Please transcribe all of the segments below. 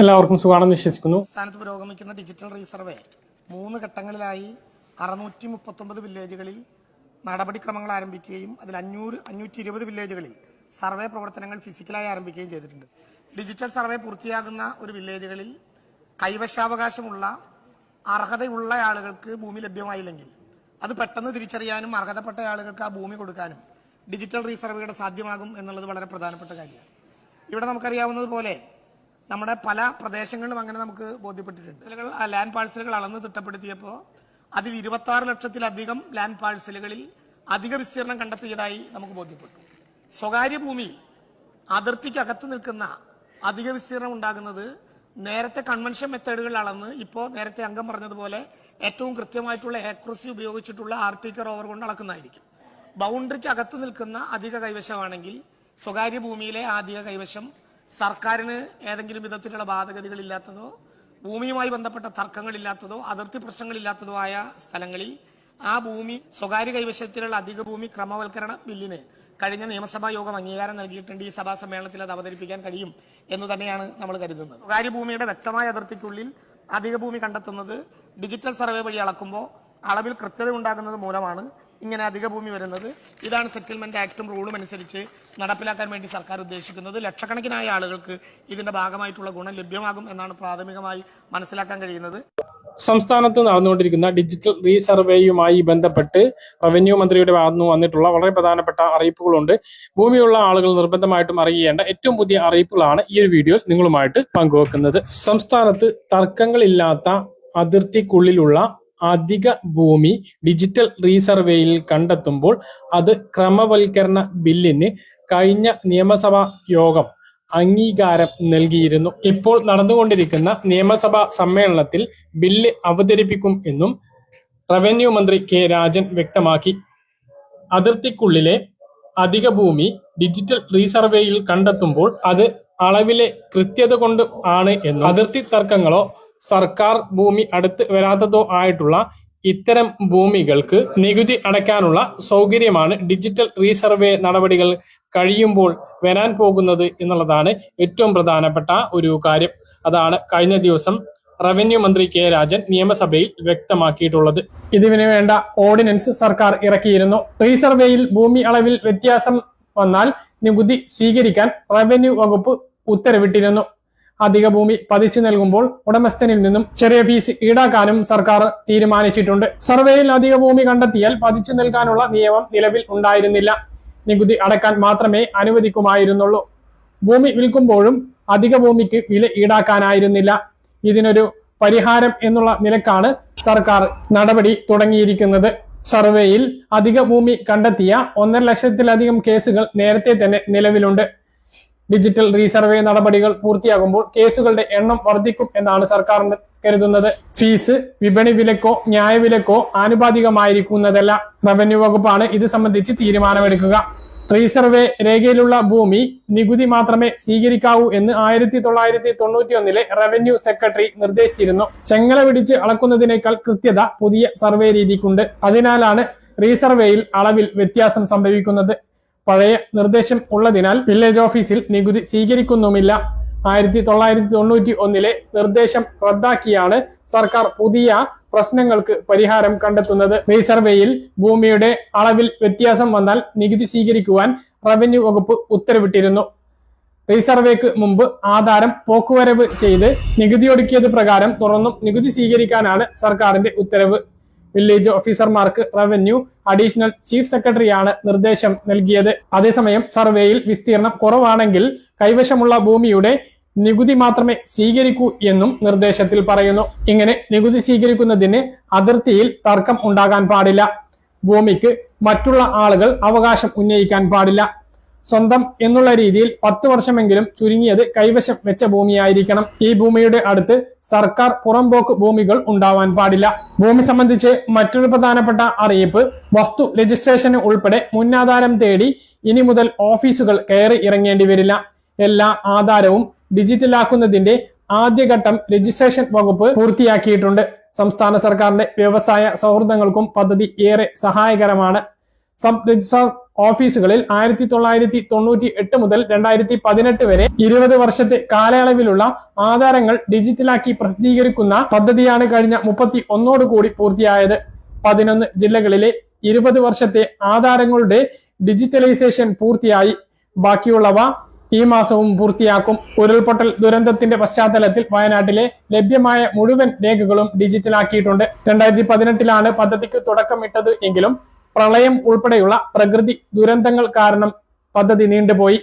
എല്ലാവർക്കും സുഖമാണെന്ന് വിശ്വസിക്കുന്നു. സംസ്ഥാനത്ത് പുരോഗമിക്കുന്ന ഡിജിറ്റൽ റീസർവേ മൂന്ന് ഘട്ടങ്ങളിലായി അറുന്നൂറ്റി മുപ്പത്തൊമ്പത് വില്ലേജുകളിൽ നടപടിക്രമങ്ങൾ ആരംഭിക്കുകയും അതിൽ അഞ്ഞൂറ് അഞ്ഞൂറ്റി ഇരുപത് വില്ലേജുകളിൽ സർവേ പ്രവർത്തനങ്ങൾ ഫിസിക്കലായി ആരംഭിക്കുകയും ചെയ്തിട്ടുണ്ട്. ഡിജിറ്റൽ സർവേ പൂർത്തിയാകുന്ന ഒരു വില്ലേജുകളിൽ കൈവശാവകാശമുള്ള അർഹതയുള്ള ആളുകൾക്ക് ഭൂമി ലഭ്യമായില്ലെങ്കിൽ അത് പെട്ടെന്ന് തിരിച്ചറിയാനും അർഹതപ്പെട്ട ആളുകൾക്ക് ആ ഭൂമി കൊടുക്കാനും ഡിജിറ്റൽ റീസർവേയുടെ സാധ്യമാകും എന്നുള്ളത് വളരെ പ്രധാനപ്പെട്ട കാര്യമാണ്. ഇവിടെ നമുക്കറിയാവുന്നത് പോലെ നമ്മുടെ പല പ്രദേശങ്ങളിലും അങ്ങനെ നമുക്ക് ബോധ്യപ്പെട്ടിട്ടുണ്ട്. ലാൻഡ് പാഴ്സലുകൾ അളന്ന് തിട്ടപ്പെടുത്തിയപ്പോൾ അതിൽ ഇരുപത്തി ലക്ഷത്തിലധികം ലാൻഡ് പാഴ്സലുകളിൽ അധിക വിസ്തീർണം കണ്ടെത്തിയതായി നമുക്ക് ബോധ്യപ്പെട്ടു. സ്വകാര്യ ഭൂമി അതിർത്തിക്കകത്ത് നിൽക്കുന്ന അധിക വിസ്തീർണം ഉണ്ടാകുന്നത് നേരത്തെ കൺവെൻഷൻ മെത്തേഡുകൾ അളന്ന് ഇപ്പോൾ നേരത്തെ അംഗം പറഞ്ഞതുപോലെ ഏറ്റവും കൃത്യമായിട്ടുള്ള ഏക്രസി ഉപയോഗിച്ചിട്ടുള്ള ആർട്ടിക്കർ ഓവർ കൊണ്ട് അളക്കുന്നതായിരിക്കും. ബൗണ്ടറിക്ക് അകത്ത് നിൽക്കുന്ന അധിക കൈവശമാണെങ്കിൽ സ്വകാര്യ ഭൂമിയിലെ ആ അധിക കൈവശം സർക്കാരിന് ഏതെങ്കിലും വിധത്തിലുള്ള ബാധകതകളില്ലാത്തതോ ഭൂമിയുമായി ബന്ധപ്പെട്ട തർക്കങ്ങളില്ലാത്തതോ അതിർത്തി പ്രശ്നങ്ങളില്ലാത്തതോ ആയ സ്ഥലങ്ങളിൽ ആ ഭൂമി സ്വകാര്യ കൈവശത്തിലുള്ള അധിക ഭൂമി ക്രമവൽക്കരണ ബില്ലിന് കഴിഞ്ഞ നിയമസഭാ യോഗം അംഗീകാരം നൽകിയിട്ടുണ്ട്. ഈ സഭാ സമ്മേളനത്തിൽ അത് അവതരിപ്പിക്കാൻ കഴിയും എന്ന് തന്നെയാണ് നമ്മൾ കരുതുന്നത്. സ്വകാര്യ ഭൂമിയുടെ വ്യക്തമായ അതിർത്തിക്കുള്ളിൽ അധിക ഭൂമി കണ്ടെത്തുന്നത് ഡിജിറ്റൽ സർവേ വഴി അളക്കുമ്പോൾ അളവിൽ കൃത്യത ഉണ്ടാകുന്നത് മൂലമാണ് ഇങ്ങനെ അധിക ഭൂമി വരുന്നത്. ഇതാണ് സെറ്റിൽമെന്റ് ആക്ടും റൂളും അനുസരിച്ച് നടപ്പിലാക്കാൻ വേണ്ടി സർക്കാർ ഉദ്ദേശിക്കുന്നത്. ലക്ഷക്കണക്കിനായ ആളുകൾക്ക് ഇതിന്റെ ഭാഗമായിട്ടുള്ള ഗുണം ലഭ്യമാകും എന്നാണ് പ്രാഥമികമായി മനസ്സിലാക്കാൻ കഴിയുന്നത്. സംസ്ഥാനത്ത് നടന്നുകൊണ്ടിരിക്കുന്ന ഡിജിറ്റൽ റീസർവേയുമായി ബന്ധപ്പെട്ട് റവന്യൂ മന്ത്രിയുടെ ഭാഗത്തുനിന്ന് വന്നിട്ടുള്ള വളരെ പ്രധാനപ്പെട്ട അറിയിപ്പുകളുണ്ട്. ഭൂമിയുള്ള ആളുകൾ നിർബന്ധമായിട്ടും അറിയേണ്ട ഏറ്റവും പുതിയ അറിയിപ്പുകളാണ് ഈ ഒരു വീഡിയോയിൽ നിങ്ങളുമായിട്ട് പങ്കുവെക്കുന്നത്. സംസ്ഥാനത്ത് തർക്കങ്ങളില്ലാത്ത അതിർത്തിക്കുള്ളിലുള്ള അധിക ഭൂമി ഡിജിറ്റൽ റീസർവേയിൽ കണ്ടെത്തുമ്പോൾ അത് ക്രമവൽക്കരണ ബില്ലിന് കഴിഞ്ഞ നിയമസഭാ യോഗം അംഗീകാരം നൽകിയിരുന്നു. ഇപ്പോൾ നടന്നുകൊണ്ടിരിക്കുന്ന നിയമസഭാ സമ്മേളനത്തിൽ ബില്ല് അവതരിപ്പിക്കും എന്നും റവന്യൂ മന്ത്രി കെ രാജൻ വ്യക്തമാക്കി. അതിർത്തിക്കുള്ളിലെ അധിക ഭൂമി ഡിജിറ്റൽ റീസർവേയിൽ കണ്ടെത്തുമ്പോൾ അത് അളവിലെ കൃത്യത കൊണ്ട് ആണ് എന്നും അതിർത്തി തർക്കങ്ങളോ സർക്കാർ ഭൂമി അടുത്ത് വരാത്തതോ ആയിട്ടുള്ള ഇത്തരം ഭൂമികൾക്ക് നികുതി അടയ്ക്കാനുള്ള സൗകര്യമാണ് ഡിജിറ്റൽ റീസർവേ നടപടികൾ കഴിയുമ്പോൾ വരാൻ പോകുന്നത് എന്നുള്ളതാണ് ഏറ്റവും പ്രധാനപ്പെട്ട ഒരു കാര്യം. അതാണ് കഴിഞ്ഞ ദിവസം റവന്യൂ മന്ത്രി കെ രാജൻ നിയമസഭയിൽ വ്യക്തമാക്കിയിട്ടുള്ളത്. ഇതിനു വേണ്ട ഓർഡിനൻസ് സർക്കാർ ഇറക്കിയിരുന്നു. റീസർവേയിൽ ഭൂമി അളവിൽ വ്യത്യാസം വന്നാൽ നികുതി സ്വീകരിക്കാൻ റവന്യൂ വകുപ്പ് ഉത്തരവിട്ടിരുന്നു. അധിക ഭൂമി പതിച്ചു നൽകുമ്പോൾ ഉടമസ്ഥനിൽ നിന്നും ചെറിയ ഫീസ് ഈടാക്കാനും സർക്കാർ തീരുമാനിച്ചിട്ടുണ്ട്. സർവേയിൽ അധിക ഭൂമി കണ്ടെത്തിയാൽ പതിച്ചു നൽകാനുള്ള നിയമം നിലവിൽ ഉണ്ടായിരുന്നില്ല. നികുതി അടക്കാൻ മാത്രമേ അനുവദിക്കുമായിരുന്നുള്ളൂ. ഭൂമി വിൽക്കുമ്പോഴും അധിക ഭൂമിക്ക് വില ഈടാക്കാനായിരുന്നില്ല. ഇതിനൊരു പരിഹാരം എന്നുള്ള നിലക്കാണ് സർക്കാർ നടപടി തുടങ്ങിയിരിക്കുന്നത്. സർവേയിൽ അധിക ഭൂമി കണ്ടെത്തിയ ഒന്നര ലക്ഷത്തിലധികം കേസുകൾ നേരത്തെ തന്നെ നിലവിലുണ്ട്. ഡിജിറ്റൽ റീസർവേ നടപടികൾ പൂർത്തിയാകുമ്പോൾ കേസുകളുടെ എണ്ണം വർദ്ധിക്കും എന്നാണ് സർക്കാർ കരുതുന്നത്. ഫീസ് വിപണി വിലക്കോ ന്യായവിലക്കോ ആനുപാതികമായിരിക്കുന്നതല്ല. റവന്യൂ വകുപ്പാണ് ഇത് സംബന്ധിച്ച് തീരുമാനമെടുക്കുക. റീസർവേ രേഖയിലുള്ള ഭൂമി നികുതി മാത്രമേ സ്വീകരിക്കാവൂ എന്ന് ആയിരത്തി തൊള്ളായിരത്തി തൊണ്ണൂറ്റി ഒന്നിലെ റവന്യൂ സെക്രട്ടറി നിർദ്ദേശിച്ചിരുന്നു. ചെങ്ങല പിടിച്ച് അളക്കുന്നതിനേക്കാൾ കൃത്യത പുതിയ സർവേ രീതിക്കുണ്ട്. അതിനാലാണ് റീസർവേയിൽ അളവിൽ വ്യത്യാസം സംഭവിക്കുന്നത്. പഴയ നിർദ്ദേശം ഉള്ളതിനാൽ വില്ലേജ് ഓഫീസിൽ നികുതി സ്വീകരിക്കുന്നുമില്ല. ആയിരത്തി തൊള്ളായിരത്തി തൊണ്ണൂറ്റി ഒന്നിലെ നിർദ്ദേശം റദ്ദാക്കിയാണ് സർക്കാർ പുതിയ പ്രശ്നങ്ങൾക്ക് പരിഹാരം കണ്ടെത്തുന്നത്. റീസർവേയിൽ ഭൂമിയുടെ അളവിൽ വ്യത്യാസം വന്നാൽ നികുതി സ്വീകരിക്കുവാൻ റവന്യൂ വകുപ്പ് ഉത്തരവിട്ടിരുന്നു. റീസർവേക്ക് മുമ്പ് ആധാരം പോക്കുവരവ് ചെയ്ത് നികുതി ഒടുക്കിയത് പ്രകാരം തുറന്നും നികുതി സ്വീകരിക്കാനാണ് സർക്കാരിന്റെ ഉത്തരവ്. വില്ലേജ് ഓഫീസർമാർക്ക് റവന്യൂ അഡീഷണൽ ചീഫ് സെക്രട്ടറിയാണ് നിർദ്ദേശം നൽകിയത്. അതേസമയം സർവേയിൽ വിസ്തീർണം കുറവാണെങ്കിൽ കൈവശമുള്ള ഭൂമിയുടെ നികുതി മാത്രമേ സ്വീകരിക്കൂ എന്നും നിർദ്ദേശത്തിൽ പറയുന്നു. ഇങ്ങനെ നികുതി സ്വീകരിക്കുന്നതിന് അതിർത്തിയിൽ തർക്കം ഉണ്ടാകാൻ പാടില്ല. ഭൂമിക്ക് മറ്റുള്ള ആളുകൾ അവകാശം ഉന്നയിക്കാൻ പാടില്ല. സ്വന്തം എന്നുള്ള രീതിയിൽ പത്ത് വർഷമെങ്കിലും ചുരുങ്ങിയത് കൈവശം വെച്ച ഭൂമിയായിരിക്കണം. ഈ ഭൂമിയുടെ അടുത്ത് സർക്കാർ പുറംപോക്ക് ഭൂമികൾ ഉണ്ടാവാൻ പാടില്ല. ഭൂമി സംബന്ധിച്ച് മറ്റൊരു പ്രധാനപ്പെട്ട അറിയിപ്പ് വസ്തു രജിസ്ട്രേഷന് ഉൾപ്പെടെ മുന്നാധാരം തേടി ഇനി മുതൽ ഓഫീസുകൾ കയറി ഇറങ്ങേണ്ടി വരില്ല. എല്ലാ ആധാരവും ഡിജിറ്റലാക്കുന്നതിന്റെ ആദ്യഘട്ടം രജിസ്ട്രേഷൻ വകുപ്പ് പൂർത്തിയാക്കിയിട്ടുണ്ട്. സംസ്ഥാന സർക്കാരിന്റെ വ്യവസായ സൗഹൃദങ്ങൾക്കും പദ്ധതി ഏറെ സഹായകരമാണ്. സബ് രജിസ്ട്രാർ ഓഫീസുകളിൽ ആയിരത്തി തൊള്ളായിരത്തി തൊണ്ണൂറ്റി എട്ട് മുതൽ രണ്ടായിരത്തി പതിനെട്ട് വരെ ഇരുപത് വർഷത്തെ കാലയളവിലുള്ള ആധാരങ്ങൾ ഡിജിറ്റലാക്കി പ്രസിദ്ധീകരിക്കുന്ന പദ്ധതിയാണ് കഴിഞ്ഞ മുപ്പത്തി ഒന്നോട് കൂടി പൂർത്തിയായത്. പതിനൊന്ന് ജില്ലകളിലെ ഇരുപത് വർഷത്തെ ആധാരങ്ങളുടെ ഡിജിറ്റലൈസേഷൻ പൂർത്തിയായി. ബാക്കിയുള്ളവ ഈ മാസവും പൂർത്തിയാക്കും. ഉരുൾപൊട്ടൽ ദുരന്തത്തിന്റെ പശ്ചാത്തലത്തിൽ വയനാട്ടിലെ ലഭ്യമായ മുഴുവൻ രേഖകളും ഡിജിറ്റലാക്കിയിട്ടുണ്ട്. രണ്ടായിരത്തി പതിനെട്ടിലാണ് പദ്ധതിക്ക് തുടക്കമിട്ടത് എങ്കിലും പ്രളയം ഉൾപ്പെടെയുള്ള പ്രകൃതി ദുരന്തങ്ങൾ കാരണം പദ്ധതി നീണ്ടുപോയി.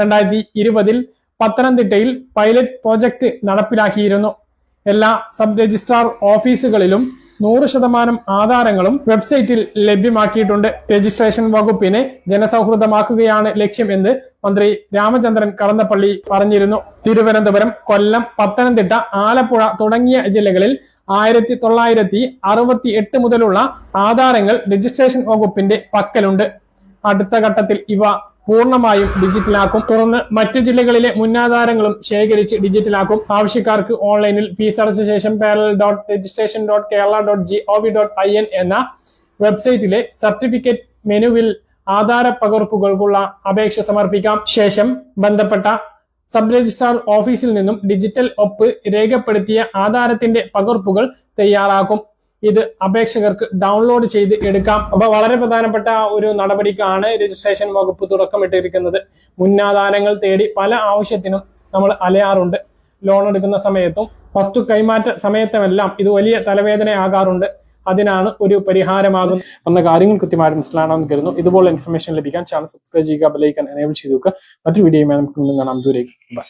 രണ്ടായിരത്തി ഇരുപതിൽ പത്തനംതിട്ടയിൽ പൈലറ്റ് പ്രോജക്റ്റ് നടപ്പിലാക്കിയിരുന്നു. എല്ലാ സബ് രജിസ്ട്രാർ ഓഫീസുകളിലും നൂറ് ശതമാനം ആധാരങ്ങളും വെബ്സൈറ്റിൽ ലഭ്യമാക്കിയിട്ടുണ്ട്. രജിസ്ട്രേഷൻ വകുപ്പിനെ ജനസൗഹൃദമാക്കുകയാണ് ലക്ഷ്യം എന്ന് മന്ത്രി രാമചന്ദ്രൻ കടന്നപ്പള്ളി പറഞ്ഞിരുന്നു. തിരുവനന്തപുരം കൊല്ലം പത്തനംതിട്ട ആലപ്പുഴ തുടങ്ങിയ ജില്ലകളിൽ ആയിരത്തി തൊള്ളായിരത്തി അറുപത്തി എട്ട് മുതലുള്ള ആധാരങ്ങൾ രജിസ്ട്രേഷൻ വകുപ്പിന്റെ പക്കലുണ്ട്. അടുത്ത ഘട്ടത്തിൽ ഇവ പൂർണമായും ഡിജിറ്റലാക്കും. തുടർന്ന് മറ്റ് ജില്ലകളിലെ മുന്നാധാരങ്ങളും ശേഖരിച്ച് ഡിജിറ്റലാക്കും. ആവശ്യക്കാർക്ക് ഓൺലൈനിൽ ഫീസ് അടച്ച ശേഷം pearl dot registration dot Kerala dot G O V dot I N എന്ന വെബ്സൈറ്റിലെ സർട്ടിഫിക്കറ്റ് മെനുവിൽ ആധാര പകർപ്പുകൾക്കുള്ള അപേക്ഷ സമർപ്പിക്കാം. ശേഷം ബന്ധപ്പെട്ട സബ് രജിസ്ട്രാർ ഓഫീസിൽ നിന്നും ഡിജിറ്റൽ ഒപ്പ് രേഖപ്പെടുത്തിയ ആധാരത്തിന്റെ പകർപ്പുകൾ തയ്യാറാക്കും. ഇത് അപേക്ഷകർക്ക് ഡൗൺലോഡ് ചെയ്ത് എടുക്കാം. അപ്പൊ വളരെ പ്രധാനപ്പെട്ട ഒരു നടപടിക്കാണ് രജിസ്ട്രേഷൻ വകുപ്പ് തുടക്കമിട്ടിരിക്കുന്നത്. മുന്നാധാരങ്ങൾ തേടി പല ആവശ്യത്തിനും നമ്മൾ അലയാറുണ്ട്. ലോൺ എടുക്കുന്ന സമയത്തും വസ്തു കൈമാറ്റ സമയത്തുമെല്ലാം ഇത് വലിയ തലവേദനയാകാറുണ്ട്. അതിനാണ് ഒരു പരിഹാരമാകുന്നത് എന്ന കാര്യങ്ങൾ കൃത്യമായിട്ട് മനസ്സിലാണെന്ന് കരുതുന്നു. ഇതുപോലെ ഇൻഫർമേഷൻ ലഭിക്കാൻ ചാനൽ സബ്സ്ക്രൈബ് ചെയ്യുക ബെലൈക്കൻ എനേബിൾ ചെയ്തു നോക്കുക മറ്റൊരു വീഡിയോയുമായി നമുക്ക് കാണാം. ദൂരേക്ക് ബൈ